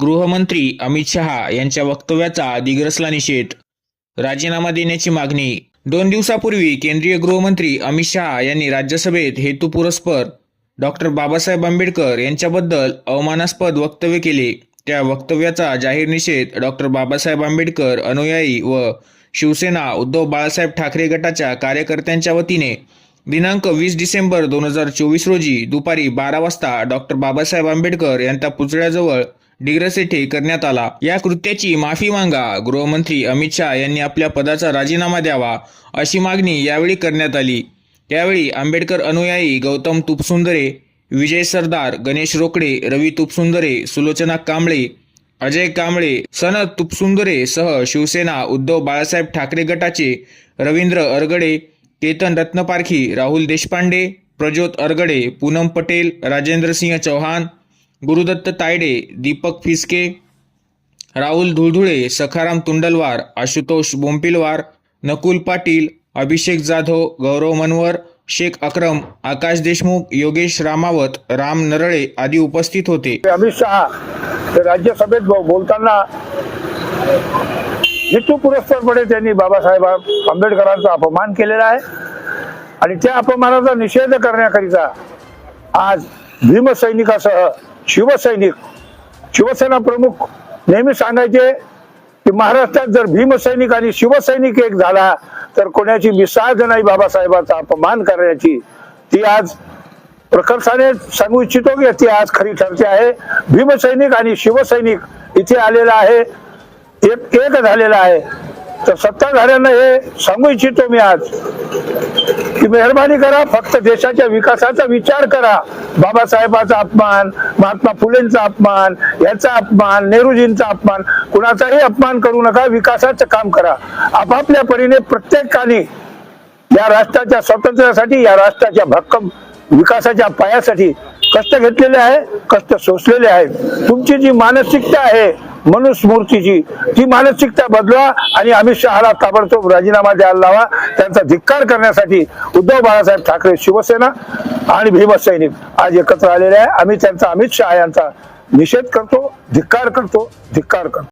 गृहमंत्री अमित शहा यांच्या वक्तव्याचा दिग्रसला निषेध. राजीनामा देण्याची मागणी. दोन दिवसापूर्वी केंद्रीय गृहमंत्री अमित शहा यांनी राज्यसभेत हेतुपुरस्पर डॉक्टर बाबासाहेब आंबेडकर यांच्याबद्दल अवमानास्पद वक्तव्य केले. त्या वक्तव्याचा जाहीर निषेध डॉक्टर बाबासाहेब आंबेडकर अनुयायी व शिवसेना उद्धव बाळासाहेब ठाकरे गटाच्या कार्यकर्त्यांच्या वतीने दिनांक वीस डिसेंबर दोन हजार चोवीस रोजी दुपारी बारा वाजता डॉक्टर बाबासाहेब आंबेडकर यांच्या पुतळ्याजवळ डिग्रस येथे करण्यात आला. या कृत्याची माफी मागा गृहमंत्री अमित शहा यांनी आपल्या पदाचा राजीनामा द्यावा अशी मागणी यावेळी करण्यात आली. त्यावेळी आंबेडकर अनुयायी गौतम तुपसुंदरे विजय सरदार गणेश रोकडे रवी तुपसुंदरे सुलोचना कांबळे अजय कांबळे सनद तुपसुंदरे सह शिवसेना उद्धव बाळासाहेब ठाकरे गटाचे रवींद्र अरगडे केतन रत्नपारखी राहुल देशपांडे प्रज्योत अरगडे पूनम पटेल राजेंद्र सिंह चौहान गुरुदत्त तायडे दीपक फिसके राहुल धुळधुळे सखाराम तुंडलवार आशुतोष बोंपिलवार नकुल पाटील अभिषेक जाधव गौरव मनवर शेख अक्रम आकाश देशमुख योगेश रामावत राम नरळे आदी उपस्थित होते. अमित शहा राज्यसभेत बोलताना हेतू पुरस्कारपणे त्यांनी बाबासाहेब आंबेडकरांचा अपमान केलेला आहे. आणि त्या अपमानाचा निषेध करण्याकरिता आज भीमसैनिकासह शिवसैनिक शिवसेना प्रमुख नेहमी सांगायचे की महाराष्ट्रात जर भीमसैनिक आणि शिवसैनिक एक झाला तर कोणाची मिसाज नाही बाबासाहेबांचा अपमान करण्याची ती आज प्रकर्षाने सांगू इच्छितो की ती आज खरी ठरते आहे. भीमसैनिक आणि शिवसैनिक इथे आलेला आहे. एक एक झालेला आहे. तर सत्ताधाऱ्यांना हे सांगू इच्छितो मी आज की मेहरबानी करा फक्त देशाच्या विकासाचा विचार करा. बाबासाहेबाचा अपमान महात्मा फुलेंचा अपमान याचा अपमान नेहरूजींचा अपमान कुणाचाही अपमान करू नका विकासाचं काम करा. आपापल्या परीने प्रत्येकाने या राष्ट्राच्या स्वातंत्र्यासाठी या राष्ट्राच्या भक्कम विकासाच्या पायासाठी कष्ट घेतलेले आहे कष्ट सोसलेले आहेत तुमची जी मानसिकता आहे मनुस्मूर्तीची ती मानसिकता बदला आणि अमित शहाला ताबडतोब राजीनामा द्यायला लावा. त्यांचा धिक्कार करण्यासाठी उद्धव बाळासाहेब ठाकरे शिवसेना आणि भीमसैनिक आज एकत्र आलेले आहे. आम्ही त्यांचा अमित शहा यांचा निषेध करतो धिक्कार करतो धिक्कार करतो.